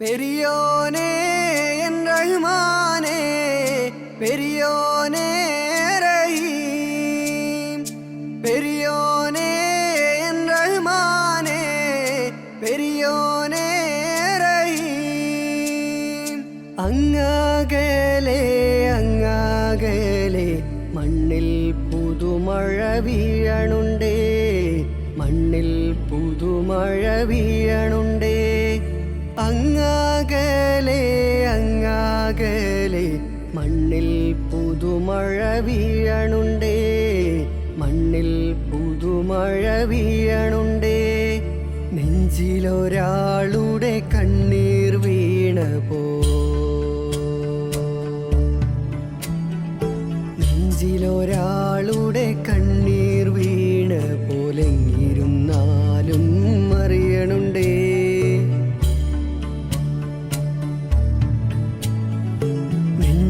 பெரியோனே என் ரஹ்மானே பெரியோனே ரஹீம் பெரியோனே என் ரஹ்மானே பெரியோனே ரஹீம் അങ്ങകലെ അങ്ങകലെ മണ്ണിൽ പുതുമഴ വീഴണുണ്ടേ മണ്ണിൽ പുതുമഴ വീഴണുണ്ടേ അങ്ങകലെ മണ്ണിൽ പുതുമഴ വീഴണുണ്ടേ. മണ്ണിൽ പുതുമഴ വീഴണുണ്ടേ. നെഞ്ചിലൊരാളുടെ കണ്ണീർ വീണ പോ. നെഞ്ചിലൊരാളുടെ കണ്ണീർ വീണ പോലെങ്ങിരുന്നാലും